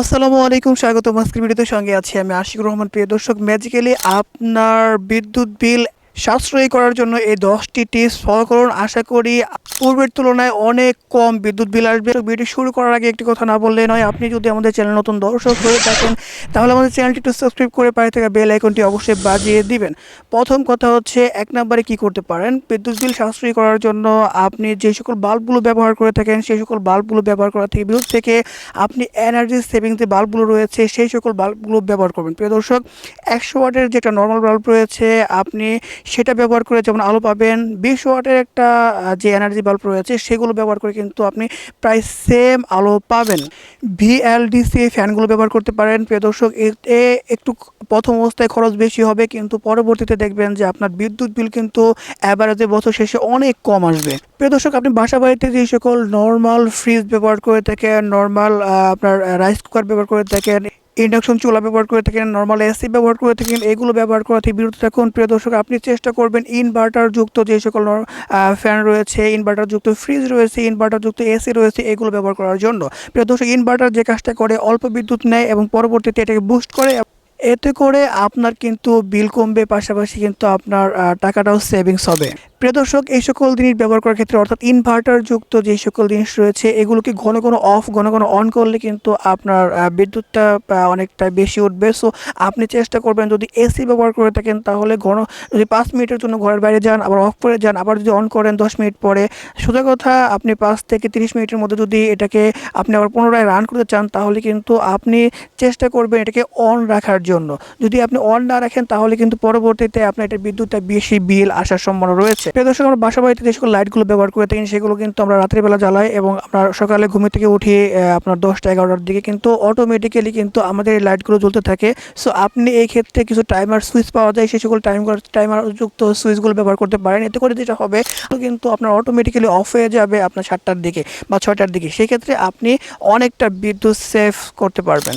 আসসালামু আলাইকুম স্বাগত আজকের ভিডিওতে। সঙ্গে আছি আমি আশিকুর রহমান। প্রিয় দর্শক ম্যাজিক্যালি আপনার বিদ্যুৎ বিল সাশ্রয়ী করার জন্য এই দশটি টিপস ফলো করুন। আশা করি পূর্বের তুলনায় অনেক কম বিদ্যুৎ বিল আসবে। ভিডিও শুরু করার আগে একটি কথা না বললে নয়, আপনি যদি আমাদের চ্যানেল নতুন দর্শক হয়ে থাকেন, তাহলে আমাদের চ্যানেলটি একটু সাবস্ক্রাইব করে পাশে থাকা বেল আইকনটি অবশ্যই বাজিয়ে দিবেন। প্রথম কথা হচ্ছে, এক নম্বরে কি করতে পারেন? বিদ্যুৎ বিল সাশ্রয়ী করার জন্য আপনি যে সকল বাল্বগুলো ব্যবহার করে থাকেন, সেই সকল বাল্বগুলো ব্যবহার করা থেকে বিদ্যুৎ থেকে আপনি এনার্জি সেভিং যে বাল্বগুলো রয়েছে, সেই সকল বাল্বগুলো ব্যবহার করবেন। প্রিয় দর্শক, একশো ওয়াটের যেটা নর্মাল বাল্ব রয়েছে, আপনি সেটা ব্যবহার করে যেমন আলো পাবেন, বিশ ওয়াটের একটা যে এনার্জি বাল্ব রয়েছে, সেগুলো ব্যবহার করে কিন্তু আপনি প্রায় সেম আলো পাবেন। ভিএলডিসি ফ্যানগুলো ব্যবহার করতে পারেন। প্রিয় দর্শক এতে একটু প্রথম অবস্থায় খরচ বেশি হবে, কিন্তু পরবর্তীতে দেখবেন যে আপনার বিদ্যুৎ বিল কিন্তু অ্যাভারেজে বছর শেষে অনেক কম আসবে। প্রিয় দর্শক, আপনি বাসা বাড়িতে যে সকল নর্মাল ফ্রিজ ব্যবহার করে থাকেন নর্মাল আপনার রাইস কুকার ব্যবহার করে থাকেন ইন্ডাকশন চুলা ব্যবহার করে থাকেন নর্মাল এসি ব্যবহার করে থাকেন, এগুলো ব্যবহার করা থেকে বিরত থাকুন। প্রিয় দর্শক, আপনি চেষ্টা করবেন ইনভার্টার যুক্ত যে সকল ফ্যান রয়েছে ইনভার্টার যুক্ত ফ্রিজ রয়েছে ইনভার্টার যুক্ত এসি রয়েছে, এগুলো ব্যবহার করার জন্য। প্রিয় দর্শক ইনভার্টার যে কাজটা করে, অল্প বিদ্যুৎ নেয় এবং পরবর্তীতে এটাকে বুস্ট করে। এতে করে আপনার কিন্তু বিল কমবে, পাশাপাশি কিন্তু আপনার টাকাটাও সেভিংস হবে। প্রিয় দর্শক, এই সকল জিনিস ব্যবহার করার ক্ষেত্রে অর্থাৎ ইনভার্টার যুক্ত যে সকল জিনিস রয়েছে, এগুলোকে ঘন ঘন অফ ঘন ঘন অন করলে কিন্তু আপনার বিদ্যুৎটা অনেকটা বেশি উঠবে। সো আপনি চেষ্টা করবেন যদি এসি ব্যবহার করে থাকেন, তাহলে ঘন, যদি পাঁচ মিনিটের জন্য ঘরের বাইরে যান, আবার অফ করে যান, আবার যদি অন করেন দশ মিনিট পরে, সোজা কথা, আপনি পাঁচ থেকে তিরিশ মিনিটের মধ্যে যদি এটাকে আপনি আবার পুনরায় রান করতে চান, তাহলে কিন্তু আপনি চেষ্টা করবেন এটাকে অন রাখার জন্য। যদি আপনি অন না রাখেন, তাহলে কিন্তু পরবর্তীতে আপনার এটা বিদ্যুৎটা বেশি বিল আসার সম্ভাবনা রয়েছে। প্রিয় দর্শক, আমরা বাসা বাড়িতে যে সকল লাইটগুলো ব্যবহার করে থাকি, সেগুলো কিন্তু আমরা রাত্রিবেলা জ্বালাই এবং আমরা সকালে ঘুম থেকে উঠি আপনার দশটা এগারোটার দিকে কিন্তু অটোমেটিক্যালি কিন্তু আমাদের এই লাইটগুলো জ্বলতে থাকে। সো আপনি এই ক্ষেত্রে কিছু টাইমার সুইচ পাওয়া যায়, সেই সকল টাইম টাইমার যুক্ত সুইচগুলো ব্যবহার করতে পারেন। এতে করে যেটা হবে কিন্তু আপনার অটোমেটিক্যালি অফ হয়ে যাবে আপনার সাতটার দিকে বা ছয়টার দিকে। সেক্ষেত্রে আপনি অনেকটা বিদ্যুৎ সেভ করতে পারবেন।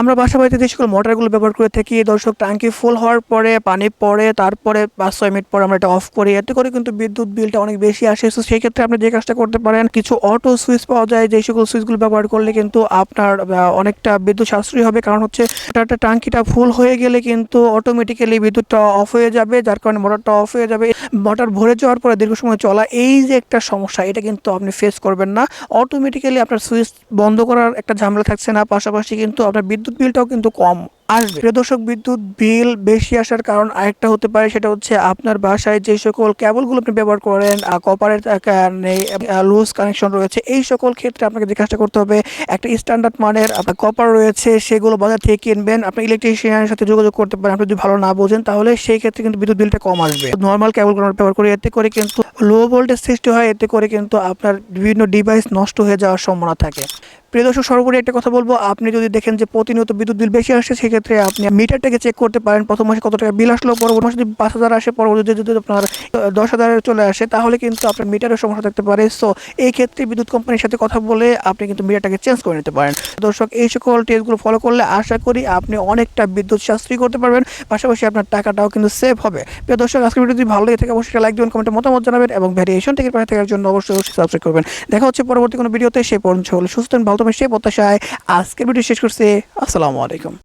আমরা বাসা বাড়িতে যে সকল মোটরগুলো ব্যবহার করে থাকি, দর্শক, ট্যাঙ্কি ফুল হওয়ার পরে, পানি পড়ে তারপরে পাঁচ ছয় মিনিট পরে আমরা এটা অফ করি। এতে করে কিন্তু বিদ্যুৎ বিলটা অনেক বেশি আসে। তো সেই ক্ষেত্রে আপনি যে কাজটা করতে পারেন, কিছু অটো সুইচ পাওয়া যায়। যে সকল সুইচগুলো ব্যবহার করলে কিন্তু আপনার অনেকটা বিদ্যুৎ সাশ্রয়ী হবে। কারণ হচ্ছে, একটা ট্যাঙ্কিটা ফুল হয়ে গেলে কিন্তু অটোমেটিক্যালি বিদ্যুৎটা অফ হয়ে যাবে। যার কারণে মোটরটা অফ হয়ে যাবে। মোটর ভরে যাওয়ার পরে দীর্ঘ সময় চলা, এই যে একটা সমস্যা, এটা কিন্তু আপনি ফেস করবেন না। অটোমেটিক্যালি আপনার সুইচ বন্ধ করার একটা ঝামেলা থাকছে না। পাশাপাশি কিন্তু আপনার বিদ্যুৎ বিলটাও কিন্তু কম। আসবে প্রিয় দর্শক বিদ্যুৎ বিল বেশি আসার কারণ আরেকটা হতে পারে সেটা হচ্ছে আপনার বাসায় যে সকল কেবলগুলো আপনি ব্যবহার করেন কপারের নেই লুজ কানেকশন রয়েছে এই সকল ক্ষেত্রে আপনাকে কাজটা করতে হবে একটা স্ট্যান্ডার্ড মানের কপার রয়েছে সেগুলো বাজার থেকে কিনবেন আপনি ইলেকট্রিশিয়ানের সাথে যোগাযোগ করতে পারেন আপনি যদি ভালো না বোঝেন তাহলে সেই ক্ষেত্রে কিন্তু বিদ্যুৎ বিলটা কম আসবে। নর্মাল কেবলগুলো ব্যবহার করি এতে করে কিন্তু লো ভোল্টেজ সৃষ্টি হয় এতে করে কিন্তু আপনার বিভিন্ন ডিভাইস নষ্ট হয়ে যাওয়ার সম্ভাবনা থাকে। প্রিয় দর্শক সর্বোপরি একটা কথা বলব আপনি যদি দেখেন যে প্রতিনিয়ত বিদ্যুৎ বিল বেশি আসছে সেক্ষেত্রে আপনি মিটারটাকে চেক করতে পারেন প্রথম মাসে কত টাকা বিল আসলো পরবর্তী মাসে যদি পাঁচ হাজার আসে পরবর্তী যদি আপনার দশ হাজারে চলে আসে তাহলে কিন্তু আপনার মিটারের সমস্যা থাকতে পারে সো এই ক্ষেত্রে বিদ্যুৎ কোম্পানির সাথে কথা বলে আপনি কিন্তু মিটারটাকে চেঞ্জ করে নিতে পারেন দর্শক এই সকল টেস্টগুলো ফলো করলে আশা করি আপনি অনেকটা বিদ্যুৎ সাশ্রয়ী করতে পারবেন পাশাপাশি আপনার টাকাটাও কিন্তু সেভ হবে প্রিয় দর্শক আজকের ভিডিও যদি ভালো লেগে থাকে অবশ্যই লাইক দেবেন কমেন্টে মতামত জানাবেন এবং ভ্যারিয়েশন থেকে পাশে থাকার জন্য অবশ্যই অবশ্যই সাবস্ক্রাইব করবেন দেখা হচ্ছে পরবর্তী কোনো ভিডিওতে সেই পর্যন্ত হলে সুস্থ ভালো থাকবেন সেই প্রত্যাশায় আজকের ভিডিও শেষ করছে। আসসালামু আলাইকুম।